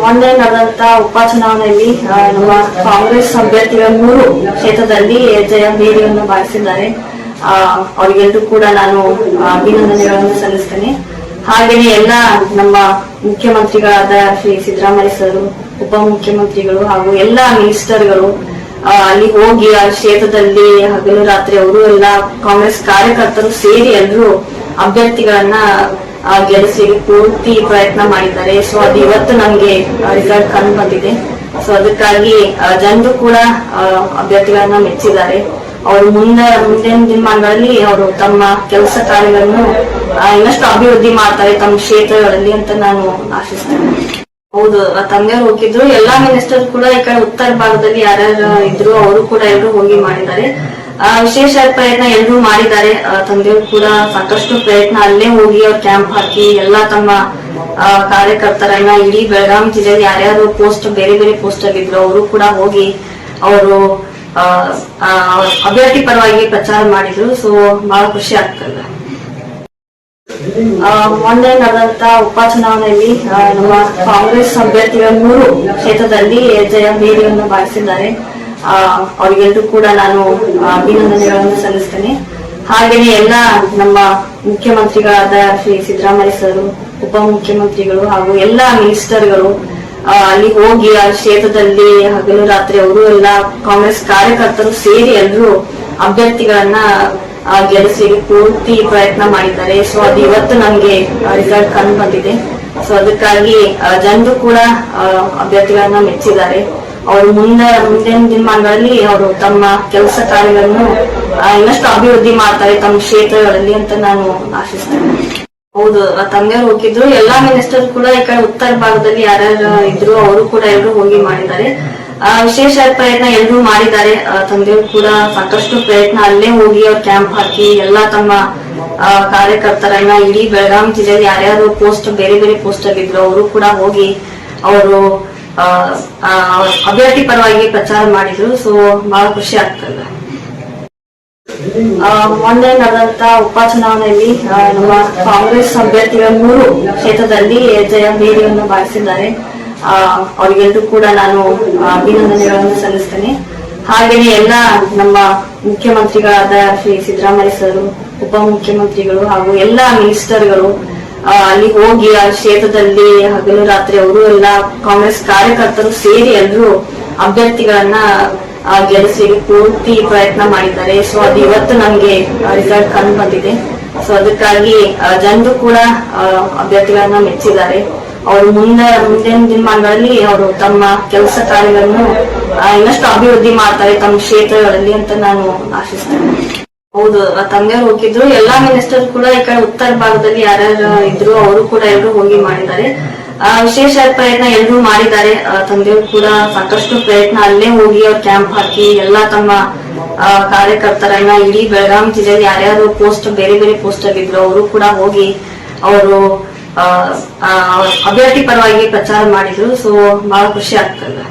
ಮೊನ್ನೆ ನಡೆದಂತ ಉಪಚುನಾವಣೆಯಲ್ಲಿ ನಮ್ಮ ಕಾಂಗ್ರೆಸ್ ಅಭ್ಯರ್ಥಿಗಳ ಮೂರು ಕ್ಷೇತ್ರದಲ್ಲಿ ಜಯ ಮೇರಿಯನ್ನು ಬಾರಿಸಿದ್ದಾರೆ. ಅವರಿಗೆಲ್ಲರೂ ಕೂಡ ನಾನು ಅಭಿನಂದನೆಗಳನ್ನು ಸಲ್ಲಿಸ್ತೇನೆ. ಹಾಗೆಯೇ ಎಲ್ಲ ನಮ್ಮ ಮುಖ್ಯಮಂತ್ರಿಗಳಾದ ಶ್ರೀ ಸಿದ್ದರಾಮಯ್ಯ ಸರ್, ಉಪಮುಖ್ಯಮಂತ್ರಿಗಳು ಹಾಗೂ ಎಲ್ಲ ಮಿನಿಸ್ಟರ್ಗಳು ಅಲ್ಲಿ ಹೋಗಿ ಆ ಕ್ಷೇತ್ರದಲ್ಲಿ ಹಗಲು ರಾತ್ರಿ ಅವರು ಎಲ್ಲ ಕಾಂಗ್ರೆಸ್ ಕಾರ್ಯಕರ್ತರು ಸೇರಿ ಎಲ್ಲರೂ ಅಭ್ಯರ್ಥಿಗಳನ್ನ ಗೆಲ್ಲಿಸಲಿಕ್ಕೆ ಪೂರ್ತಿ ಪ್ರಯತ್ನ ಮಾಡಿದ್ದಾರೆ. ಸೊ ಅದು ಇವತ್ತು ನಮ್ಗೆ ರಿಸಲ್ಟ್ ಕಂಡು ಬಂದಿದೆ. ಸೊ ಅದಕ್ಕಾಗಿ ಜನರು ಕೂಡ ಅಭ್ಯರ್ಥಿಗಳನ್ನ ಮೆಚ್ಚಿದ್ದಾರೆ. ಅವರು ಮುಂದೆ, ಮುಂದಿನ ದಿನಮಾನಗಳಲ್ಲಿ ಅವರು ತಮ್ಮ ಕೆಲಸ ಕಾರ್ಯಗಳನ್ನು ಇನ್ನಷ್ಟು ಅಭಿವೃದ್ಧಿ ಮಾಡ್ತಾರೆ ತಮ್ಮ ಕ್ಷೇತ್ರಗಳಲ್ಲಿ ಅಂತ ನಾನು ಆಶಿಸ್ತೇನೆ. ಹೌದು ತಂದೆಯವರು ಹೋಗಿದ್ರು. ಎಲ್ಲಾ ಮಿನಿಸ್ಟರ್ ಕೂಡ ಈ ಕಡೆ ಉತ್ತರ ಭಾಗದಲ್ಲಿ ಯಾರ್ಯಾರು ಇದ್ರು, ಅವರು ಕೂಡ ಎಲ್ಲರೂ ಹೋಗಿ ಮಾಡಿದ್ದಾರೆ. ವಿಶೇಷ ಪ್ರಯತ್ನ ಎಲ್ಲರೂ ಮಾಡಿದ್ದಾರೆ. ತಂದೆ ತಂದೆಯವರು ಕೂಡ ಸಾಕಷ್ಟು ಪ್ರಯತ್ನ ಅಲ್ಲೇ ಹೋಗಿ ಅವ್ರ ಕ್ಯಾಂಪ್ ಹಾಕಿ ಎಲ್ಲಾ ತಮ್ಮ ಕಾರ್ಯಕರ್ತರನ್ನ ಇಡೀ ಬೆಳಗಾವಿ ಜಿಲ್ಲೆಯಲ್ಲಿ ಯಾರ್ಯಾರು ಪೋಸ್ಟ್ ಬೇರೆ ಬೇರೆ ಪೋಸ್ಟ್ ಇದ್ರು ಅವರು ಕೂಡ ಹೋಗಿ ಅವರು ಅಭ್ಯರ್ಥಿ ಪರವಾಗಿ ಪ್ರಚಾರ ಮಾಡಿದ್ರು. ಸೊ ಬಹಳ ಖುಷಿ ಆಗ್ತದೆ ಮೊನ್ನೆ ನಡೆದಂತ ಉಪಚುನಾವಣೆಯಲ್ಲಿ ನಮ್ಮ ಕಾಂಗ್ರೆಸ್ ಅಭ್ಯರ್ಥಿಗಳ ಮೂರು ಕ್ಷೇತ್ರದಲ್ಲಿ ಜಯ ಮೇರಿಯನ್ನು ಬಾರಿಸಿದ್ದಾರೆ. ಅವರಿಗೆಲ್ಲರೂ ಕೂಡ ನಾನು ಅಭಿನಂದನೆಗಳನ್ನು ಸಲ್ಲಿಸ್ತೇನೆ. ಹಾಗೆಯೇ ಎಲ್ಲ ನಮ್ಮ ಮುಖ್ಯಮಂತ್ರಿಗಳಾದ ಶ್ರೀ ಸಿದ್ದರಾಮಯ್ಯ ಸರ್, ಉಪಮುಖ್ಯಮಂತ್ರಿಗಳು ಹಾಗೂ ಎಲ್ಲ ಮಿನಿಸ್ಟರ್ಗಳು ಅಲ್ಲಿ ಹೋಗಿ ಆ ಕ್ಷೇತ್ರದಲ್ಲಿ ಹಗಲು ರಾತ್ರಿ ಅವರು ಎಲ್ಲ ಕಾಂಗ್ರೆಸ್ ಕಾರ್ಯಕರ್ತರು ಸೇರಿ ಎಲ್ಲರೂ ಅಭ್ಯರ್ಥಿಗಳನ್ನ ಗೆಲ್ಲಿಸಿ ಪೂರ್ತಿ ಪ್ರಯತ್ನ ಮಾಡಿದ್ದಾರೆ. ಸೊ ಅದು ಇವತ್ತು ನಮ್ಗೆ ರಿಸಲ್ಟ್ ಕಂಡು ಬಂದಿದೆ. ಸೊ ಅದಕ್ಕಾಗಿ ಜನರು ಕೂಡ ಅಭ್ಯರ್ಥಿಗಳನ್ನ ಮೆಚ್ಚಿದ್ದಾರೆ. ಅವರು ಮುಂದೆ, ಮುಂದಿನ ದಿನಮಾನಗಳಲ್ಲಿ ಅವರು ತಮ್ಮ ಕೆಲಸ ಕಾರ್ಯಗಳನ್ನು ಇನ್ನಷ್ಟು ಅಭಿವೃದ್ಧಿ ಮಾಡ್ತಾರೆ ತಮ್ಮ ಕ್ಷೇತ್ರಗಳಲ್ಲಿ ಅಂತ ನಾನು ಆಶಿಸ್ತೇನೆ. ಹೌದು ತಂದೆಯವರು ಹೋಗಿದ್ರು, ಎಲ್ಲಾ ಮಿನಿಸ್ಟರ್ ಕೂಡ ಈ ಕಡೆ ಉತ್ತರ ಭಾಗದಲ್ಲಿ ಯಾರ್ಯಾರು ಇದ್ರು, ಅವರು ಕೂಡ ಎಲ್ಲರೂ ಹೋಗಿ ಮಾಡಿದ್ದಾರೆ. ವಿಶೇಷ ಪ್ರಯತ್ನ ಎಲ್ಲರೂ ಮಾಡಿದ್ದಾರೆ. ತಂದೆಯವರು ಕೂಡ ಸಾಕಷ್ಟು ಪ್ರಯತ್ನ, ಅಲ್ಲೇ ಹೋಗಿ ಅವ್ರ ಕ್ಯಾಂಪ್ ಹಾಕಿ, ಎಲ್ಲಾ ತಮ್ಮ ಕಾರ್ಯಕರ್ತರನ್ನ ಇಡೀ ಬೆಳಗಾವಿ ಜಿಲ್ಲೆಯಲ್ಲಿ ಯಾರ್ಯಾರು ಪೋಸ್ಟ್ ಬೇರೆ ಬೇರೆ ಪೋಸ್ಟ್ ಅಲ್ಲಿ ಇದ್ರು, ಅವರು ಕೂಡ ಹೋಗಿ, ಅವರು ಅಭ್ಯರ್ಥಿ ಪರವಾಗಿ ಪ್ರಚಾರ ಮಾಡಿದ್ರು ಸೊ ಬಹಳ ಖುಷಿ ಆಗ್ತದೆ. ಮೊನ್ನೆ ನಡೆದಂತ ಉಪಚುನಾವಣೆಯಲ್ಲಿ ನಮ್ಮ ಕಾಂಗ್ರೆಸ್ ಅಭ್ಯರ್ಥಿಗಳ ಮೂರು ಕ್ಷೇತ್ರದಲ್ಲಿ ಜಯ ಮೇರಿಯನ್ನು ಬಾರಿಸಿದ್ದಾರೆ. ಅವರಿಗೆಲ್ಲರೂ ಕೂಡ ನಾನು ಅಭಿನಂದನೆಗಳನ್ನು ಸಲ್ಲಿಸ್ತೇನೆ. ಹಾಗೆಯೇ ಎಲ್ಲ ನಮ್ಮ ಮುಖ್ಯಮಂತ್ರಿಗಳಾದ ಶ್ರೀ ಸಿದ್ದರಾಮಯ್ಯ ಸರ್, ಉಪಮುಖ್ಯಮಂತ್ರಿಗಳು ಹಾಗೂ ಎಲ್ಲ ಮಿನಿಸ್ಟರ್ಗಳು ಅಲ್ಲಿ ಹೋಗಿ ಆ ಕ್ಷೇತ್ರದಲ್ಲಿ ಹಗಲು ರಾತ್ರಿ ಅವರು ಎಲ್ಲ ಕಾಂಗ್ರೆಸ್ ಕಾರ್ಯಕರ್ತರು ಸೇರಿ ಎಲ್ಲರೂ ಅಭ್ಯರ್ಥಿಗಳನ್ನ ಆ, ಗೆಲ್ಲಿಸಲಿಕ್ಕೆ ಪೂರ್ತಿ ಪ್ರಯತ್ನ ಮಾಡಿದ್ದಾರೆ. ಸೊ ಅದು ಇವತ್ತು ನಮ್ಗೆ ರಿಸಲ್ಟ್ ಕಂಡು ಬಂದಿದೆ. ಸೊ ಅದಕ್ಕಾಗಿ ಜನರು ಕೂಡ ಅಭ್ಯರ್ಥಿಗಳನ್ನ ಮೆಚ್ಚಿದ್ದಾರೆ. ಅವರು ಮುಂದೆ ಮುಂದಿನ ದಿನಮಾನಗಳಲ್ಲಿ ಅವರು ತಮ್ಮ ಕೆಲಸ ಕಾರ್ಯಗಳನ್ನು ಇನ್ನಷ್ಟು ಅಭಿವೃದ್ಧಿ ಮಾಡ್ತಾರೆ ತಮ್ಮ ಕ್ಷೇತ್ರಗಳಲ್ಲಿ ಅಂತ ನಾನು ಆಶಿಸ್ತೇನೆ. ಹೌದು ತಂದೆಯವರು ಹೋಗಿದ್ರು. ಎಲ್ಲಾ ಮಿನಿಸ್ಟರ್ ಕೂಡ ಈ ಕಡೆ ಉತ್ತರ ಭಾಗದಲ್ಲಿ ಯಾರ್ಯಾರು ಇದ್ರು ಅವರು ಕೂಡ ಎಲ್ಲರೂ ಹೋಗಿ ಮಾಡಿದ್ದಾರೆ. ಆ, ವಿಶೇಷ ಪ್ರಯತ್ನ ಎಲ್ಲರೂ ಮಾಡಿದ್ದಾರೆ. ತಂದೆಯವರು ಕೂಡ ಸಾಕಷ್ಟು ಪ್ರಯತ್ನ ಅಲ್ಲೇ ಹೋಗಿ ಅವ್ರ ಕ್ಯಾಂಪ್ ಹಾಕಿ ಎಲ್ಲಾ ತಮ್ಮ ಕಾರ್ಯಕರ್ತರನ್ನ ಇಡೀ ಬೆಳಗಾವಿ ಜಿಲ್ಲೆಯಲ್ಲಿ ಯಾರ್ಯಾರು ಪೋಸ್ಟ್ ಬೇರೆ ಬೇರೆ ಪೋಸ್ಟ್ ಅಲ್ಲಿ ಇದ್ರು ಅವರು ಕೂಡ ಹೋಗಿ ಅವರು ಅಭ್ಯರ್ಥಿ ಪರವಾಗಿ ಪ್ರಚಾರ ಮಾಡಿದ್ರು. ಸೊ ಬಹಳ ಖುಷಿ ಆಗ್ತದೆ.